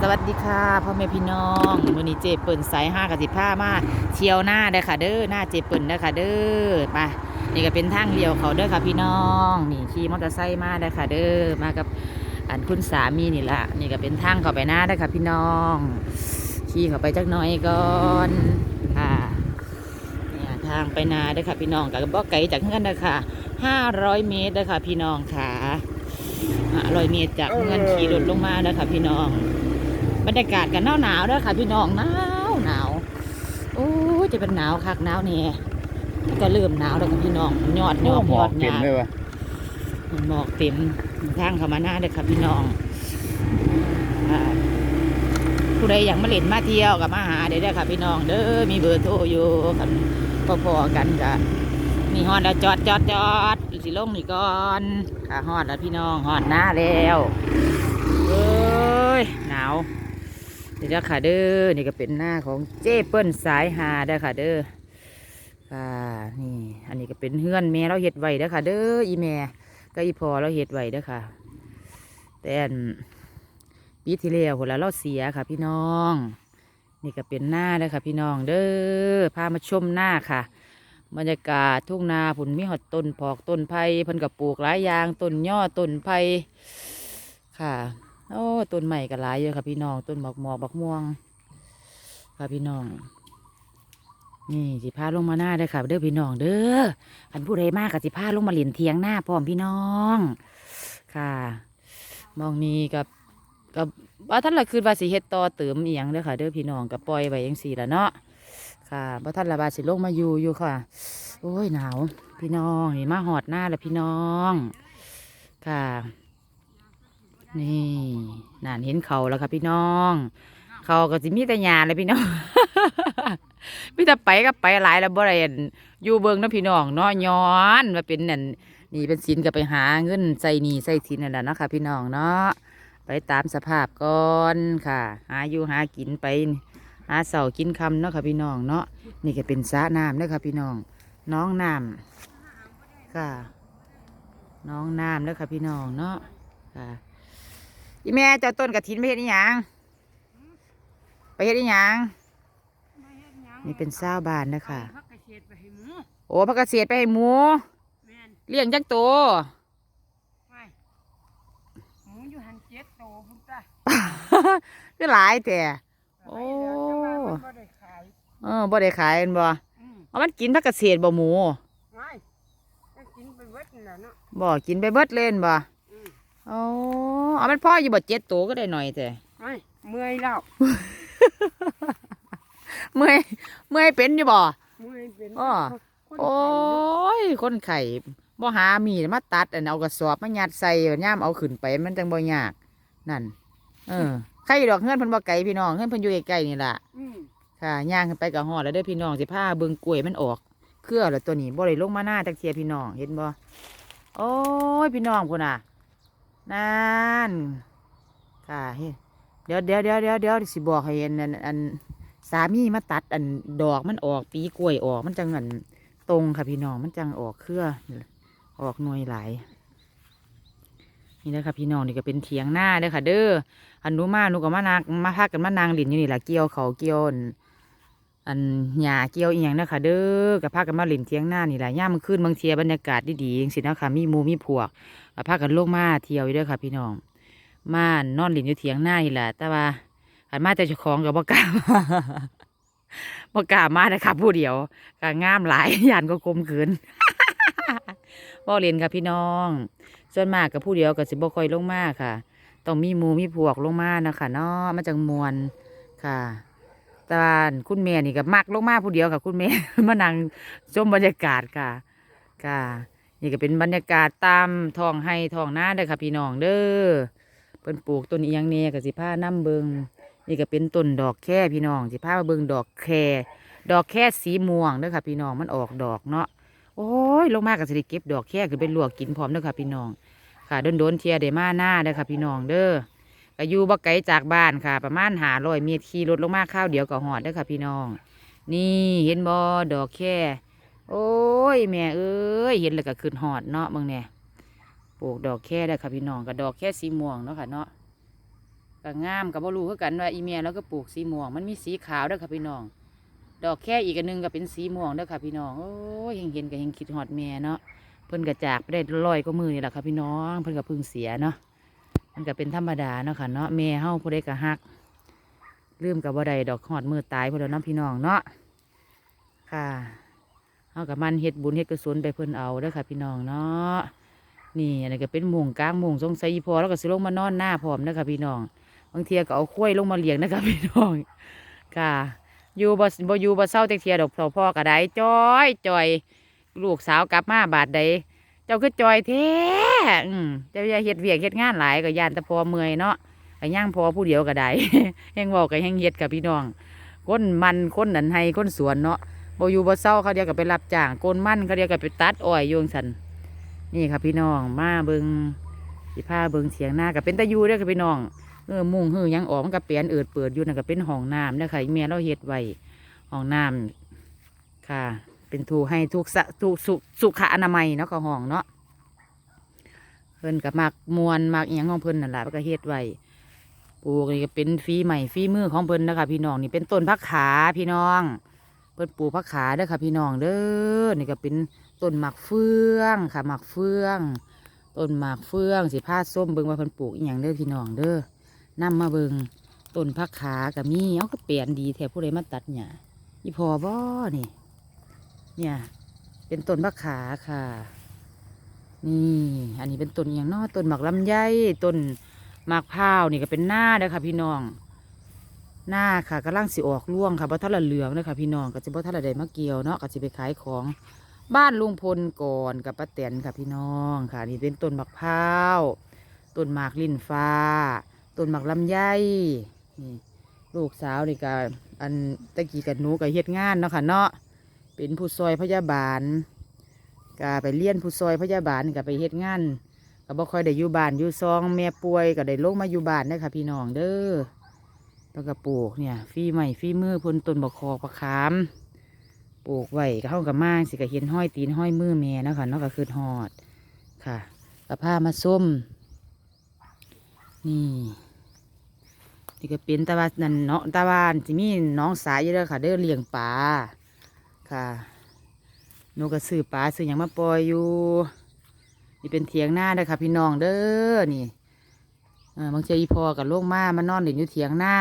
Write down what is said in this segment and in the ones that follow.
สวัสดีค่ะพ่อแม่พี่น้องมือนี้เจเปิ่นสายห้ากับสิบห้ามาเที่ยวหน้าเด้อค่ะ เด้อหน้าเจเปิ่นเด้อค่ะ เด้อไปนี่ก็เป็นทางเลี้ยวเขาเด้อค่ะพี่น้องนี่ขี่มอเตอร์ไซค์มาเด้อค่ะ เด้อมากับอันคุณสามีนี่ละนี่ก็เป็นทางเขาไปหน้าเด้อค่ะพี่น้องขี่เขาไปจักหน่อยก่อนค่ะเนี่ยทางไปนาเด้อค่ะพี่น้องกับบ่ไกลจากเงื่อนเด้อค่ะห้าร้อยเมตรเด้อค่ะพี่น้องค่ะ ห้าร้อยเมตรจากเงินขี่รถลงมาเด้อค่ะพี่น้อง บรรยากาศกันหนาวหนาวๆเด้อค่ะพี่น้องหนาวหนาวโอ้ยจะเป็นหนาวคักหนาวเนี่ยก็เริ่มหนาวแล้วค่ะพี่น้องยอดยอดยอดเต็มยาเลยวะหมอกเต็มทางเข้ามาหน้าเด้อค่ะพี่น้องอ่าผู้ใดอยากมาเล่นมาเที่ยวกับมาหาเด้อเด้อค่ะพี่น้องเด้อมีเบอร์โทรอยู่กันพอๆกันจ้ะ นี่ฮอดแล้วจอดจอดจอดสิลงนี่ก่อนค่ะฮอดแล้วพี่น้องฮอดหน้าแล้วเอ้ยหนาวเดี๋ยวค่ะเด้อนี่ก็เป็นหน้าของเจ้เปิ้ลสายหาเด้ค่ะเด้อค่ะนี่อันนี้ก็เป็นเฮือนแม่เราเฮ็ดไว้เด้ค่ะ เด้ออีแม่ก็อีพอเราเฮ็ดไว้เด้ค่ะ แต่อันปีที่แล้วคนละเราเสียค่ะ พี่น้อง นี่ก็เป็นหน้าเด้ค่ะ พี่น้องเด้อพามาชมหน้าค่ะ บรรยากาศทุ่งนาผุนมีหอดต้นพอกต้นไผ่พิ่นกับปลูกหลายอย่างต้นย่อต้นไผ่ค่ะโอ้ต้นใหม่ก็หลายเยอะค่ะพี่น้องต้นหมอกหมอกบักม่วง ค่ะพี่น้อง นี่สิพาลงมาหน้าเด้อค่ะ เด้อพี่น้องเด้ออันผู้ใดมากกับสิพาลงมาเหรียญเทียงหน้าพร้อมพี่น้อง ค่ะ มองนี้กับกับว่าท่านละคืนว่าสิเฮ็ดต่อเติมเอียงเด้อค่ะ เด้อพี่น้องกับปล่อยไว้ยังสี่ละเนาะ ค่ะว่าท่านละบาสิลงมาอยู่อยู่ค่ะ โอ้ยหนาว พี่น้องนี่มาหอดหน้าแล้วพี่น้อง ค่ะ นี่นานเห็นเขาแล้วค่ะพี่น้อง เขาก็สิมีแต่หยาเลยพี่น้องพี่แต่ไปก็ไปหลายแล้วบ่ได้อั่นอยู่เบิงนะพี่น้องเนาะย้อนมาเป็นนั่นนี่เป็นสินก็ไปหาเงินใส่หนี่ใส่สินนั่นแหละเนาะค่ะพี่น้องเนาะไปตามสภาพก่อนค่ะ หาอยู่หากินไป หาเสากินคำเนาะค่ะพี่น้องเนาะนี่ก็เป็นสระน้ำเด้อค่ะพี่น้อง น้องน้ำค่ะ น้องน้ำเด้อค่ะพี่น้องเนาะค่ะอีแม่เจ้าต้นกระถินไปเฮ็ดอีหยังไปเฮ็ดอีหยังนี่เป็นเศร้าวบานนะคะพักเกษตรไปให้หมูโอ้พักเกษตรไปให้หมูแม่นเลี้ยงจักโตวไปหมูอยู่หันเจ็ดโตพุ่นจ้ะก็หลายแต่ โอ้แต่ว่ามันบ่ได้ขายเออบ่ได้ขายแม่นบ่อืมเอามันกินพักเกษตรบ่หมู ไม่ก็กินไปเบิดนั่นแหละเนาะ บ่กินไปเบิดเล่นบ่อืม โอ้เอามันพ่ออยู่บ่เจ็ดโตวก็ได้หน่อยแต่ไม่เมื่อยแล้วเมื่อยเมื่อยเป็นอยู่บ่ เมื่อยเป็นอ้อ คนโอ้ไข้เนาะยคนไข่บ่หามีดมาตัดอันเอากระสอบมายัดใส่ย่ามเอาขึ้นไปมันจังบ่ยาก นั่น เออ ใครดอกเฮือนเพิ่นบ่ไกลพี่น้องเฮือนเพิ่นอยู่ใกล้ๆนี่ล่ะอืมค่ะย่างขึ้นไปกับฮอดแล้วเด้อพี่น้องสิพาเบิ่งกล้วยมันออก เครือแล้วตัวนี้บ่ได้ลงมาหน้าจักเทียพี่น้องเห็นบ่โอ้ยพี่น้องพุ่นน่ะนั่นค่ะเฮ็ดเดี๋ยวเดี๋ยวเดี๋ยวเดี๋ยวเดี๋ยวสิบอกให้อันอันอันสามีมาตัดอันดอกมันออกปีกล้วยออกมันจังอันตรงค่ะพี่น้องมันจังออกเครือออกหน่วยหลาย นี่นะคะพี่น้องนี่ก็เป็นเถียงหน้าเด้อค่ะ เด้ออันนูมาหนูก็มานามาพากันมานางหลินอยู่นี่แหละเกี่ยวเขาเกี่ยวอันหญ้าเกี่ยวอีหยังนะคะเด้อกับพากันมาหลินเที่ยงหน้านี่แหละย่ามันขึ้นบางเทียบรรยากาศดีๆจังสินะคะมีมูมีพวกกับพากันลงมาเที่ยวอยู่เด้อค่ะพี่น้องมานอนหลินอยู่เที่ยงหน้านี่แหละแต่ว่าขันมาแต่เจ้าของกับบ่กล้ามาบ่กล้ามานะคะผู้เดียวก็งามหลายยานก็กลมขืนบ่เล่นค่ะพี่น้อง ส่วนมากกับผู้เดียวก็สิบ่ค่อยลงมาค่ะ ต้องมีมูมีพวกลงมานะคะเนาะมาจากมวลค่ะตาคุณแม่นี่ก็มักลงมาผู้เดียวค่ะคุณแม่มานั่งชมบรรยากาศค่ะ ค่ะ นี่ก็เป็นบรรยากาศตามทองให้ทองน้าเด้อค่ะพี่น้องเด้อเพิ่นปลูกต้นอียงเนี่ยกับสิผ้าน้ำเบิงนี่ก็เป็นต้นดอกแค่พี่น้องสิผ้ามาเบิงดอกแค่ดอกแค่สีม่วงเด้อค่ะพี่น้องมันออกดอกเนาะโอ้ยลงมากับสิเก็บดอกแค่คือเป็นลวกกินพร้อมเด้อค่ะพี่น้อง ค่ะโดนๆเทียได้มาหน้าเด้อค่ะพี่น้องเด้อก็อยู่บ่ไกลจากบ้านค่ะ ประมาณหาร้อยเมตรขี่รถลงมาข้าวเดียวก็หอดเด้อค่ะพี่น้อง นี่เห็นบ่ดอกแค่ โอ้ยแม่เอ้ยเห็นแล้วก็ขึ้นหอดเนาะบางเนี่ยปลูกดอกแค่ได้ค่ะพี่น้องกับดอกแค่สีม่วงเนาะค่ะเนาะก็งามกับบ่รู้คือกันว่าอีเมียแล้วก็ปลูกสีม่วง มันมีสีขาวเด้อค่ะพี่น้อง ดอกแค่อีกอันหนึงก็เป็นสีม่วงเด้อค่ะพี่น้องโอ้ยเห็นเห็นก็เห็นคิดฮอดแม่เนาะ เพิ่นก็จากไปได้ร้อยก็มือนี่แหละค่ะพี่น้อง เพิ่นก็เพึ่งเสียเนาะมันก็เป็นธรรมดาเนาะค่ะเนาะแม่เฮาผู้ใดก็ฮักลืมกับบ่ได้ดอกฮอดมือตายพุ่นแล้วเนาะพี่น้องเนาะค่ะเฮากับมันเฮ็ดบุญเฮ็ดกุศลไปเพิ่นเอาเด้อค่ะ พี่น้องเนาะนี่อันนี้ก็เป็นมุงกลางมุงสงสัยอีพอแล้วก็สิลงมานอนหน้าพร้อมนะคะพี่น้องบางเทียก็เอาข้วยลงมาเลี้ยงนะคะพี่น้องค่ะอยู่บ่บ่อยู่บ่เศร้าแต่เทียดอกพอพ่อก็ได้จอยจอย ลูกสาวกลับมาบาดใดเจ้าคือจอยแท้เจ้าอย่าเฮ็ดเวียกเฮ็ดงานหลายก็ย่านแต่พอเมื่อยเนาะก็ย่างพอผู้เดียวก็ได้แฮงเว้าก็แฮงเฮ็ดกับพี่น้องคนมันคนนันให้คนสวนเนาะบ่อยู่บ่เศร้าเขาเดียวก็ไปรับจ้างโกนมันเขาเดียวก็ไปตัดอ้อยโยงสันนี่ครับพี่น้องมาเบิงสิพาเบิงเสียงหน้าก็เป็นตะยูเด้อครับพี่น้องเออมุ่งหือยังออกมันก็เปลี่ยนเอิดเปิดอยู่นั่นก็เป็นห้องน้ำเด้อค่ะเมียเราเฮ็ดไว้ห้องน้ำค่ะ เป็นถูให้ทุกสะทุกสุสุขอนามัยเนาะก็ห้องเนาะเพิ่นกับมักมวนมักอหยังของเพิ่นนั่นแหละก็เฮ็ดไว้ปลูกนี่ก็เป็นฟีใหม่ฟีมือของเพิ่นนะคะพี่น้องนี่เป็นต้นพักขาพี่น้อง เพิ่นปลูกพักขาเด้อค่ะพี่น้องเด้อนี่ก็เป็นต้นหมากเฟืองค่ะหมากเฟืองต้นหมากเฟืองสิผ้าส้มเบิ่งว่าเพิ่นปลูกอีหยังเด้อพี่น้องเด้อนํมาเบิ่งต้นพักขาก็มีเอาก็เปลี่ยนดีแท้ผู้ใดมาตัดหญ้าอีพอบ่นี่ เนี่ย เป็นต้นมะขาค่ะ นี่ อันนี้เป็นต้นอย่างเนอต้นหมากลำไยต้นหมากพร้าวนี่ก็เป็นหน้าเด้อค่ะ พี่น้องหน้าค่ะกำลังสิออกร่วงค่ะเพระท่าละเหลืองเด้อค่ะ พี่น้องก็จะเพระท่าละใดมาเกียวเนาะก็จะไปขายของบ้านลุงพลก่อนกับป้าแตนค่ะพี่น้องค่ะ นี่เป็นต้นหมากพร้าวต้นหมากลิ้นฟ้าต้นหมากลำไยนี่ลูกสาวนี่ก็อันตะกี้กับหนูก็เฮ็ดงานเนาะค่ะเนาะ เป็นผู้ซอยพยาบาลก็ไปเลี้ยนผู้ซอยพยาบาลก็ไปเฮ็ดงานก็บ่ค่อยได้อยู่บ้านอยู่ซองแม่ป่วยก็ได้ลงมาอยู่บ้านเด้ค่ะพี่น้องเด้อแล้วก็ปลูกเนี่ยฟีใหม่ฟีมือพ่นต้นบกคอประคามปลูกไว้ก็เข้ากับมากสิก็เห็นห้อยตีนห้อยมือแม่นะคะนาะก็คือหอดค่ะกระผ้ามาส้ม นี่นี่ก็เป็นตะวันนั่นเนาะตะวันจะมีน้องสายอยู่เด้อค่ะเด้อเลี้ยงปลา ค่ะหนูก็ซื้อปลาซื้อหยังมาปล่อยอยู่ นี่เป็นเถียงหน้าเด้อค่ะพี่น้องเด้อนี่บางเจอีพอกับลูกมามานอนหลินอยู่เถียงหน้า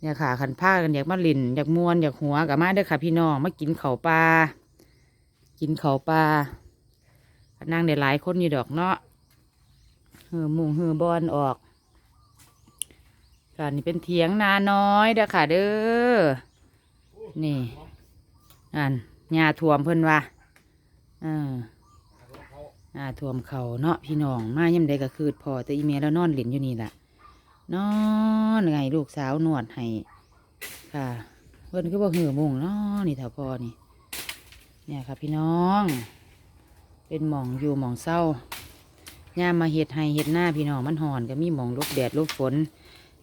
เนี่ยค่ะขันผ้ากันอยากมาหลินอยากมวนอยากหัวกับมาเด้อค่ะ พี่น้องมากินเขาปลากินเขาปลานั่งได้หลายคนอยู่ดอกเนาะเหือมุงเหือบอลออกค่ะนี่เป็นเถียงนาน้อยเด้อค่ะเด้อนี่ นั่นหญ้าท่วมเพิ่นว่าเออหญ้าท่วมเขาเนาะพี่น้องมาย่ำใดก็คืดพอแต่อีเมลแล้วนอนหรียญอยู่นี่แหละนอนไงลูกสาวนวดให้ค่ะเพิ่นก็บอกเหือมุงเนาะนี่เถาพอนี่ เนี่ยค่ะพี่น้อง เป็นหมองอยู่หมองเศร้าย่ามาเฮ็ดให้เฮ็ดหน้าพี่น้องมันหอนก็มีหมองลบแดดลบฝน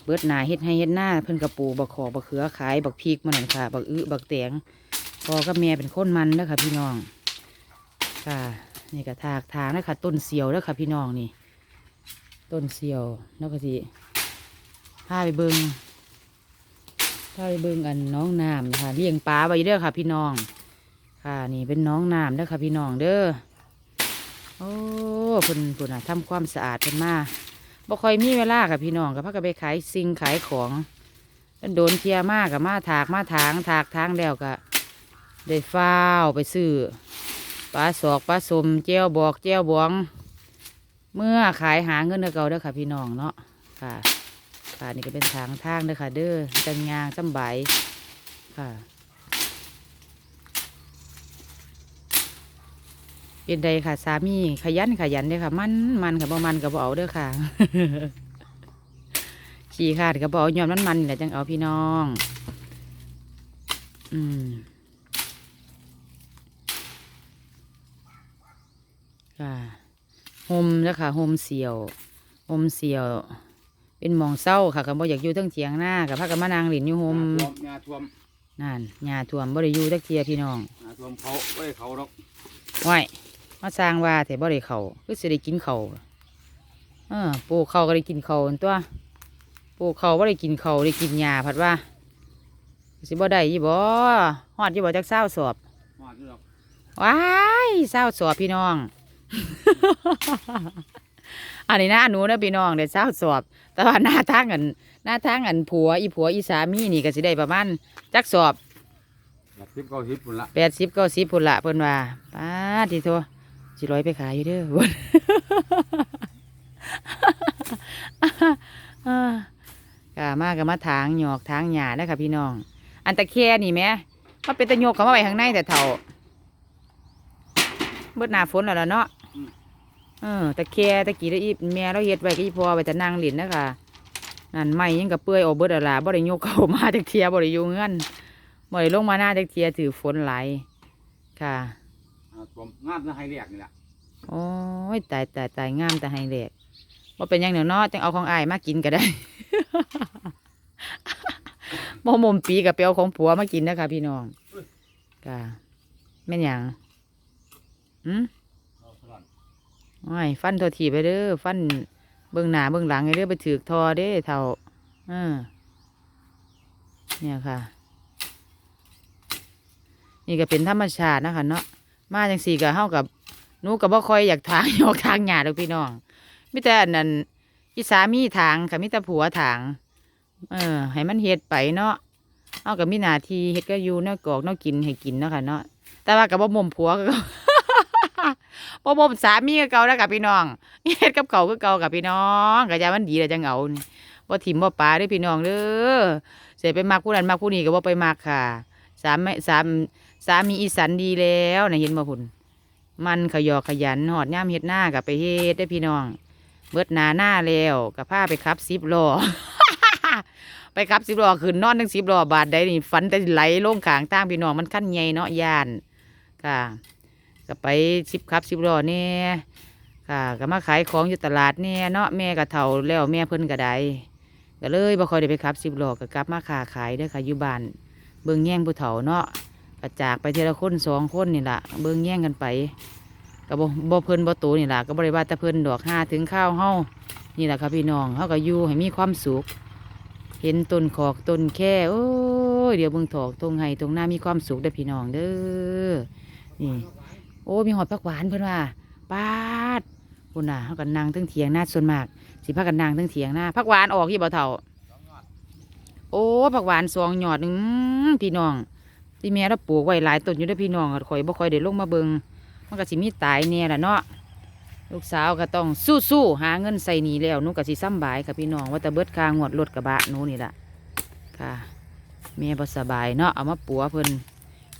เบิดหนาเฮ็ดให้เฮ็ดหน้าเพิ่นกระปูบักขอกบักเขือขายบักพริกมันนั่นค่ะบักอึบักแตง พ่อกับแม่เป็นคนมันเด้อค่ะพี่น้องค่ะนี่ก็ถากทางนะคะต้นเสียวเด้อค่ะพี่น้องนี่ ต้นเสียวแล้วก็สิพาไปเบิงพาไปเบิงอันน้องน้ำนะคะเลี้ยงปลาไว้เด้อค่ะ พี่น้อง ค่ะนี่เป็นน้องน้ำเด้อค่ะพี่น้องเด้อโอ้เพิ่นเพิ่นอะทำความสะอาดเพิ่นมาบ่ค่อยมีเวลาค่ะพี่น้องก็พักกันไปขายสิ่งขายของโดนเทียมากกับมาถากมาถางถากทางแล้วก็ ได้ฟ้าวไปซื้อปลาสอกปลาสมเจ้วบอกเจ้วบวง เมื่อขายหาเงินเก่าเด้อค่ะ พี่น้องเนาะค่ะ ค่ะนี่ก็เป็นทางทางเด้อค่ะ เด้อจังยางจำใบค่ะเป็นใดค่ะ สามีขยันขยันเด้อค่ะ มันมันกับบ่มันกับบ่เอาเด้อค่ะขี่ขาดกับบ่เอายอมมันมันแหละจังเอาพี่น้อง อืม ค่ะโฮมแล้วค่ะโฮมเสียวโฮมเสียว เป็นหมองเศร้าค่ะกับบ่อยากอยู่ทั้งเถียงหน้ากับพากันมานางหลินอยู่โฮมท่วมงาท่วมนั่นหญ้าท่วมบ่ได้อยู่ตักเทียพี่น้องงาท่วมเขาไม่ได้เขาหรอกไว้มาสร้างว่าแต่บ่ได้เขาคือสิได้กินเขาวเออปลูกเขาวก็ได้กินเขาวนั่นตัวปลูกเขาวบ่ได้กินเขาวได้กินหญ้าผัดว่าสิบ่ได้ยี่บ่ฮอดยี่บ่จักเศร้าสอบมาที่เราว้ายเศร้าสอบพี่น้อง อันนี้หน้าหนูนะพี่น้องเดี๋ยวเศร้าสอบ แต่ว่าหน้าทางอันหน้าทางอันผัวอีผัวอีสามีนี่ก็สิได้ประมาณจักสอบอยากทิพย์ก็ทิพย์พุ่นละแปดสิบเก้าสิบพุ่นละเพิ่นว่าป้าดทีโทสิร้อยไปขายอยู่เด้อเพิ่นอ่ากะมากะมาทางหยอกทางหญ้านะคะพี่น้อง อันตะแค่นี่แหม่มันเป็นตะโยกเขามาไว้ข้างในแต่เท่าเบิดหน้าฝนแล้วล่ะเนาะ เออตะแค่ตะกี้ได้อีแม่เราเฮ็ดไว้ก็อีพอไว้แต่นางหลินนะคะนั่นไม้ยังกะเปื่อยออกเบิดแล้วล่ะบ่ได้โยกเข้ามาจักเทียบ่ได้อยู่เงินบ่ได้ลงมาหน้าจักเทียถือฝนหลายค่ะอ่าตัวงานจะให้เรียกนี่แหละโอ้ยตายตายตายงามแต่ให้แหลกว่าเป็นหยังเดี๋ยวเนาะจังเอาของอายมากินก็ได้โมมมปีกับเปียวของผัวมากินนะคะพี่น้องกะแม่นหยังอืมเอาสลัด โอ้ยฟันโทษทีไปเด้อฟันเบื้องหน้าเบื้องหลังไอ้เด้อไปถือทอเด้เท่าเออเนี่ยค่ะ นี่ก็เป็นธรรมชาตินะคะเนาะมาจังสี่ก็เฮากับนูกับบ่คอยอยากทางออกทางหยาดอกพี่น้องมิแต่อันนั้นอีสามีทางกับมิแต่ผัวทาง เออ ให้มันเฮ็ดไปเนาะเอากับมีหนาทีเฮ็ดก็อยู่เนาะกอกเนาะกินให้กินเนาะค่ะเนาะแต่ว่ากับบ่มมผัวก็ บ่มมสามีก็เก่าแล้วกับพี่น้องเฮ็ดกับเก่าก็เก่ากับพี่น้องก็อย่ามันดีแล้วจังเอานี่บ่ถิ่มบ่ปลาเด้อพี่น้องเด้อเสียไปมักผู้นั้นมักผู้นี้ก็บ่ไปมักค่ะ สามไม่สามสามีอีสันดีแล้วนะเห็นบ่พุ่นมันขยอขยันหอดย่ามเฮ็ดหน้ากับไปเฮ็ดได้พี่น้อง เบิดหนาหน้าแล้วกับผ้าไปขับสิบล้อไปขับสิบล้อขึ้นนอนทั้งสิบล้อบาดใดนี่ฝันแต่ไหลลงขางตั้งพี่น้องมันขั้นใหญ่เนาะยานค่ะ ก็ไปสิบขับสิบล้อเนี่ยค่ะก็มาขายของอยู่ตลาดเนี่ยเนาะแม่ก็เฒ่าแล้วแม่เพิ่นก็ได้ก็เลยบ่คอยได้ไปขับสิบล้อก็กลับมาค้าขายเด้อค่ะอยู่บ้านเบิ่งแย่งผู้เฒ่าเนาะกระจากไปทีละคนสองคนนี่ล่ะเบิ่งแย่งกันไปก็บ่บ่เพิ่นบ่โตนี่ล่ะก็บ่ได้ว่าแต่เพิ่นดอกห้าถึงข้าวเฮานี่แหละครับพี่น้องเฮาก็อยู่ให้มีความสุข เห็นต้นขอกต้นแค่โอ้ยเดี๋ยวเบิ่งถอกตรงไห้ตรงหน้ามีความสุขเด้อพี่น้องเด้อนี่ โอ้มีหอดผักหวานเพิ่นว่าปาดพุ่นน่ะเฮากันนั่งเทั้งเถียงหน้าส่วนมาก สิพากันนังเทั้งเถียงหน้าผักหวานออกที่บ่เฒ่าโอ้ผักหวานสองหยอดหนึ่งพี่น้องที่แม่เราปลูกไว้หลายต้นอยู่เด้พี่น้องข่อยบ่ค่อยได้ลงมาเบิงมันก็สิมีตายแน่ล่ะเนาะลูกสาวก็ต้องสู้ๆหาเงินใส่หนีแล้วหนูก็สิซ้ำบายค่ะพี่น้องว่าแต่เบิดคางวดรถกระบะนูนี่แหละค่ะแม่บ่สบายเนาะเอามาปัวเพิ่น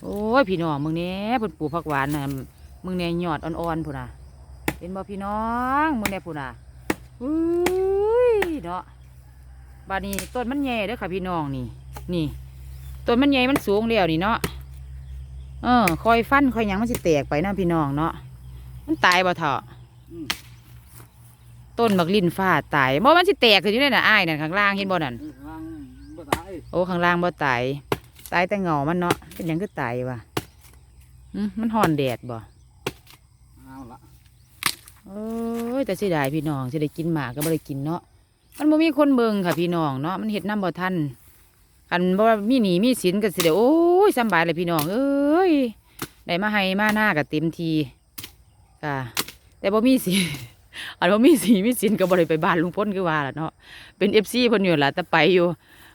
โอ้ยพี่น้องมึงเนี้ยเพิ่นปลูกผักหวานน่ะ มึงเนี่ยยอดอ่อนๆพุ่นน่ะเห็นบ่พี่น้องมึงเนี่ยพุ่นน่ะอุ้ยเนาะบาดนี้ต้นมันแย่เด้อค่ะพี่น้องนี่ นี่ต้นมันใหญ่มันสูงแล้วนี่เนาะเออคอยฟันคอยหยังมันสิแตกไปเนาะพี่น้องเนาะมันตายบ่เถาะอืมต้นบักลินฟ้าตายบ่มันสิแตกขึ้นอยู่ในน่ะอ้ายนั่นข้างล่างเห็นบ่นั่นเออทางบ่ตายโอ้ข้างล่างบ่ตายตายแต่เงามันเนาะเป็นหยังก็ตายวะหึมันฮ้อนแดดบ่เอาละ โอ้ยแต่เสียดายพี่น้องสิได้กินหมากก็บ่ได้กินเนาะมันบ่มีคนเบิงค่ะพี่น้องเนาะมันเฮ็ดน้ำบ่ทันคันบ่มีหนีมีสินก็สิได้โอ้ยสบายเลยพี่น้องเอ้ยได้มาให้มาหน้าก็เต็มทีค่ะแต่บ่มีสิอันบ่มีสีมีสินก็บ่ได้ไปบ้านลุงพ้นคือว่าล่ะเนาะเป็น FC เพิ่นอยู่ล่ะแต่ไปอยู่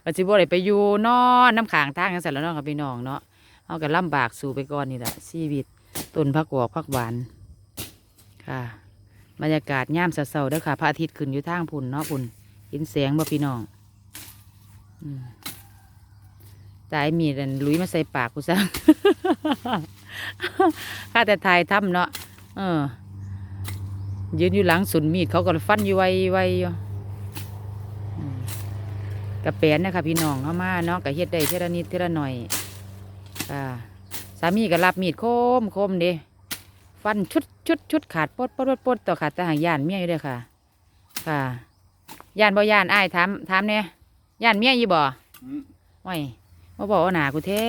ก็สิบ่ได้ไปอยู่นอนน้ำขางทางจังซั่นแล้วเนาะค่ะพี่น้องเนาะเฮาก็ลำบากสู่ไปก่อนนี่แหละชีวิตต้นผักกอกผักหวานค่ะ บรรยากาศย่ามเช้าเด้อค่ะพระอาทิตย์ขึ้นอยู่ทางพุ่นเนาะพุ่นเห็นแสงบ่พี่น้องตายมีดันลุยมาใส่ปากกูซะข้าแต่ทายถ้ำเนาะเออ ยืนอยู่หลังสุนมีดเขาก็ฟันอยู่ไวไวอยู่กระแปนนะคะพี่น้องเข้ามาเนาะกะเฮ็ดได้เทละนิดเทละหน่อยค่ะสามีก็รับมีดคมคมเด้ ฟันชุดชุดชุดขาดปดปดปดปดต่อขาดแต่หางย่านเมียอยู่เด้อค่ะ ค่ะย่านบ่ย่านอ้ายถามถามเนี่ยย่านเมียอยู่บ่อืมโอ้ยมาบอกว่าหนากูแท้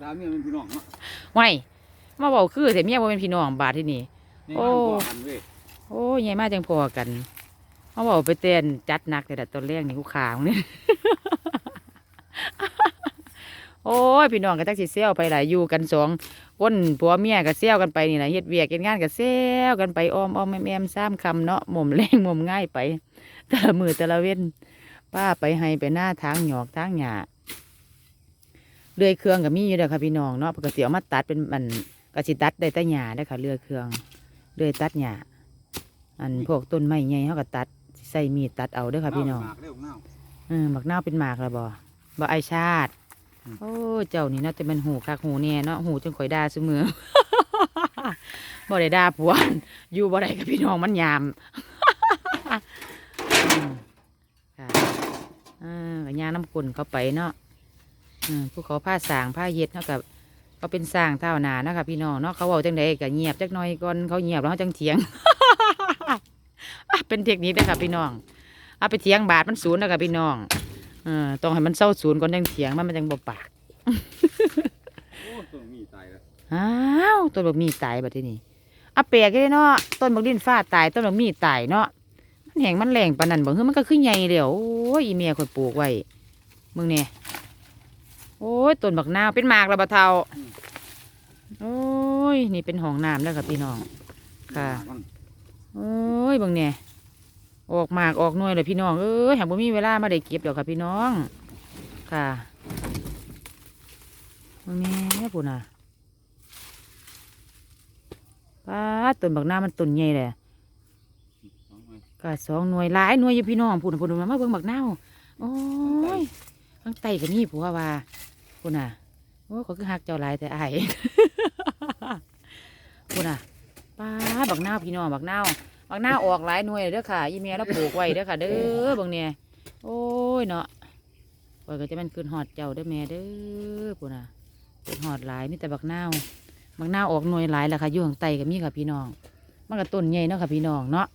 ดาวเมียเป็นพี่น้องเนาะไว้มาบอกคือแต่เมียบ่เป็นพี่น้องบาดที่นี่นี่โอ้มันบ่กันเว้ยโอ้ยใหญ่มากจังพอกันเขาบอกไปเต้นจัดหนักแต่ละตอนแรกนี่กูขางเนี่ย โอ้ยพี่น้องก็จักสิเซลไปหลายอยู่กันสองคนผัวเมียก็เซลกันไปนี่แหละเฮ็ดเวียกเฮ็ดงานก็เซลกันไปอ้อมอ้อมแอมแอมซ้ำคำเนาะหม่อมแรงหม่อมง่ายไป แต่ละมือแต่ละเว้นป้าไปให้ไปหน้าทางหยอกทางหยาเลื่อยเครื่องก็มีอยู่เด้อค่ะพี่น้องเนาะปกติเอามาตัดเป็นมันก็สิตัดได้แต่หญ้าได้อค่ะเลื่อยเครื่องเลื่อยตัดหญ้าอันพวกต้นไม้ใหญ่เขาก็ตัดใส่มีดตัดเอาเด้อค่ะพี่น้องหมากเร็วเน่าเออหมักเน่าวเป็นหมากแล้วบ่บ่ไอชาติอืม โอ้เจ้านี่เนาะจะเป็นหูคักหูแน่เนาะหูจนข่อยด่าเสมอบ่ได้ด่าผัวอยู่บ่ได้กับพี่น้องมันยามอะออก็ย่างน้ำกลนเขาไปเนาะอืมผู้เขาผ้าสางผ้าเย็ดเนาะกับเขาเป็นสร้างเท่าหนานะคะพี่น้องเนาะเขาเอาจังใดก็เงียบจักหน่อยก่อนเขาเงียบแล้วเขาจังเถียงเป็นเทคนิคนะคะพี่น้องเอาไปเถียงบาทมันศูนย์นะคะพี่น้อง ออต้องให้มันเศร้าศูนย์ก่อนจังเถียงมันมันจังบ่ปากโอ้ต้นมีตายแล้วอ้าวต้นบักมีตายบัดทีนี้เอาแปลกเลยเนาะต้นบักดินฟ้าตายต้นบักมีตายเนาะมันแห้งมันแรงปานนั้นบ่คือมันก็คือใหญ่เดียวโอ้ยอีเมียข่อยปลูกไว้มึงเนี่ยโอ้ยต้นบักนาวเป็นหมากแล้วบ่เฒ่าโอ้ยนี่เป็นห้องน้ำแล้วค่ะพี่น้องค่ะมันโอ้ยเบางเนี่ย ออกหมากออกน่วยเลยพี่น้องเอ้ยหากบ่มีเวลามาได้เก็บเดี๋ยวค่ะพี่น้อง ค่ะเบางนี่ปุ่นอะป้าต้นบักหน้ามันต้นใหญ่เลยก็สองหน่วยหลายหน่วยอยู่พี่น้องปุ่นปุ่นมาเบิ่งบักหน้าโอ้ยข้างใต้ก็มีผัวว่าปุ่นอะโอ้ยเขาคือหักเจ้าหลายแต่อายปุ่นอะป้าบักหน้าพี่น้องบักหน้า บางหน้าออกหลายหน่วยเลยเด้อค่ะ อีเมียเราปลูกไว้เด้อค่ะ เด้อบางเนี่ยโอ้ยเนาะปล่อยก็จะมันขึ้นหอดเจ้าเด้อแม่เด้อปุ่นน่ะขึ้นหอดหลายมีแต่บักนาวบักนาวออกหน่วยหลายแหละค่ะอยู่ข้างใต้ก็มีค่ะพี่น้อง มันก็ต้นใหญ่เนาะค่ะพี่น้องเนาะ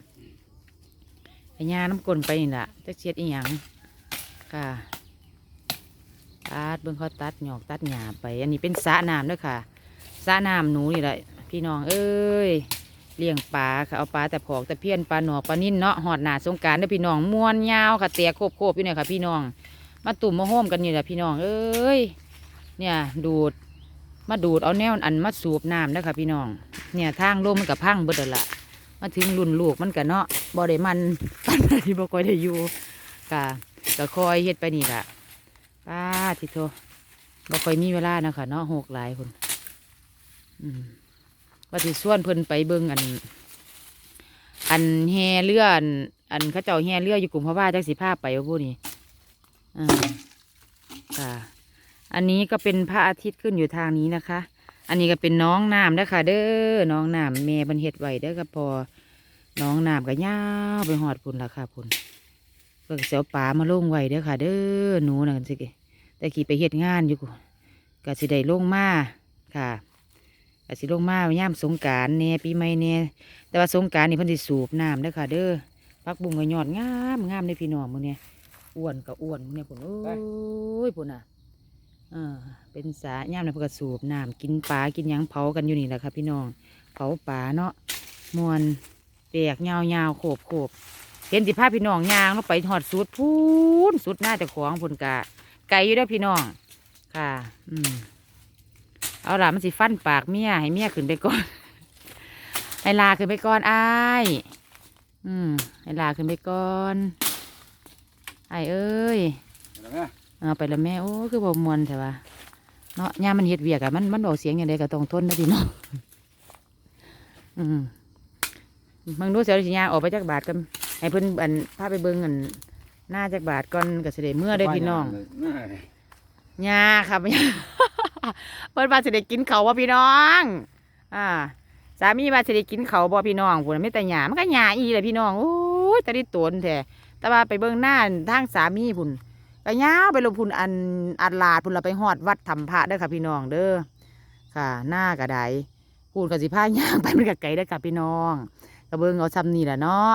ไอ้ยาน้ำกลนไปนี่แหละจะเชียดอีหยังค่ะตัดเบิ่งเขาตัดหยอกตัดหญ้าไป อันนี้เป็นสระน้ำเด้วยค่ะสระน้ำหนูนี่แหละพี่น้องเอ้ย เลี้ยงปลาค่ะเอาปลาแต่ผอกแต่เพี้ยนปลาหนอกปลานิ่นเนาะหอดหนาสงการได้พี่น้องมวนยาวค่ะเตียโคบโคบอยู่เนี่ยค่ะ พี่น้อง มาตุ่มมาโฮมกันนี่แหละพี่น้องเอ้ยเนี่ยดูดมาดูดเอาแนวอันมาสูบน้ำนะคะพี่น้อง เนี่ยทางลมมันกับพังเบิดแล้วละมาถึงรุ่นลูกมันกับเนาะบ่ได้มันปันใดบ่ค่อยได้อยู่กะก็คอยเฮ็ดไปนี่แหละป้าทิโทบ่ค่อยมีเวลานะคะเนาะหกหลายคน อืม ว่าสิส่วนเพิ่นไปเบิ่งอัน อันแห่เรืออันอันเขาเจ้าแห่เรืออยู่กลุ่มพระว่าจักสิพาไปว่าพวกนี้อ่าค่ะอันนี้ก็เป็นพระอาทิตย์ขึ้นอยู่ทางนี้นะคะ อันนี้ก็เป็นน้องน้ำนะคะเด้อน้องน้ำแม่บันเฮ็ดไว้เด้อก็พอน้องน้ำก็ยาวไปหอดพุ่นละค่ะพุ่นเพิ่งเสียวป่ามาลงไว้เด้อค่ะ เด้อหนูนั่นสิแต่ขี่ไปเฮ็ดงานอยู่ก็สิได้ลงมาค่ะ อาสิลงมาย่ามสงการเน่ปีใหม่เน่แต่ว่าสงการนี่เพิ่นสิสูบน้ำเด้อค่ะ เด้อพักบุ้งก็ยอดงามงามเลยพี่น้องมื้อเนี้ยอ้วนก็อ้วนมื้อเนี้ยพุ่นโอ้ยพุ่นน่ะอ่าเป็นสาย่ามนี่เพิ่นก็สูบน้ำกินปลากินหยังเผากันอยู่นี่แหละค่ะพี่น้องเผาปลาเนาะมวนแปลกยาวๆโขบโขบเห็นสิพาพี่น้องยางลงไปหอดสุดพูนสุดหน้าจะของพุ่นกะไก่อยู่เด้พี่น้องค่ะ อืม เอาล่ะมันสิฟันปากเมียให้เมียขึ้นไปก่อนให้ลาขึ้นไปก่อนอ้ายอืมให้ลาขึ้นไปก่อนไอ้ายเอ้ยเห็นไหมเอาไปแล้วแม่โอ้คือบ่มวนใช่ปะเนาะย่ามมันเฮ็ดเวียกอะมันมันออกเสียงอย่างใดก็ต้องทนนะพี่น้องอืมมึงดูเสียวสิยางออกไปจากบาทกันให้เพิ่นอันพาไปเบิ่งอันหน้าจากบาทก่อนก็สิได้เมื่อได้อพี่น้องน่ายาครับยา เพิ่นว่าสิได้กินเขาบ่พี่น้อง อ่า สามีว่าสิได้กินเขาบ่พี่น้องพุ่นไม่แต่หยามันก็หยาอีเลยพี่น้องโอ้ยแต่ได้ตนแท้แต่ว่าไปเบิ่งหน้าทางสามีพุ่นก็ยาวไปลงพุ่นอันอัดลาดพุ่นเราไปฮอดวัดธรรมพระเด้อค่ะพี่น้องเด้อค่ะ หน้ากระไดพูดกับสิพาย่างไปมันก็ไกลเด้ค่ะพี่น้องก็เบิ่งเอาซ้ำนี่แหละเนาะ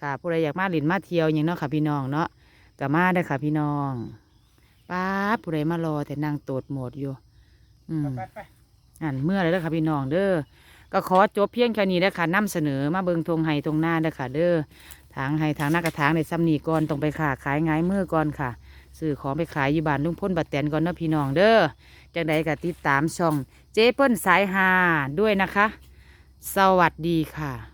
ค่ะผู้ใดอยากมาหลินมาเที่ยวอย่างเนาะค่ะพี่น้องเนาะก็มาได้ค่ะพี่น้องป้าผู้ใดมารอแต่นางโตดหมดอยู่ อืมไปไปอันเมื่อไรเด้อค่ะพี่น้องเด้อก็ขอจบเพียงแค่นี้เด้อค่ะนำเสนอมาเบิงทงไห้ทงหน้าเด้อค่ะ เด้อทางให้ทางหน้ากระถางในซ้ำนีก่อนต้องไปขาขายง่ายมือก่อนค่ะซื้อของไปขายอยู่บ้านลุงพ้นบัดแตนก่อนเนาะพี่น้องเด้อจังใดก็ติดตามช่องเจเปิ้ลสายฮาด้วยนะคะ สวัสดีค่ะ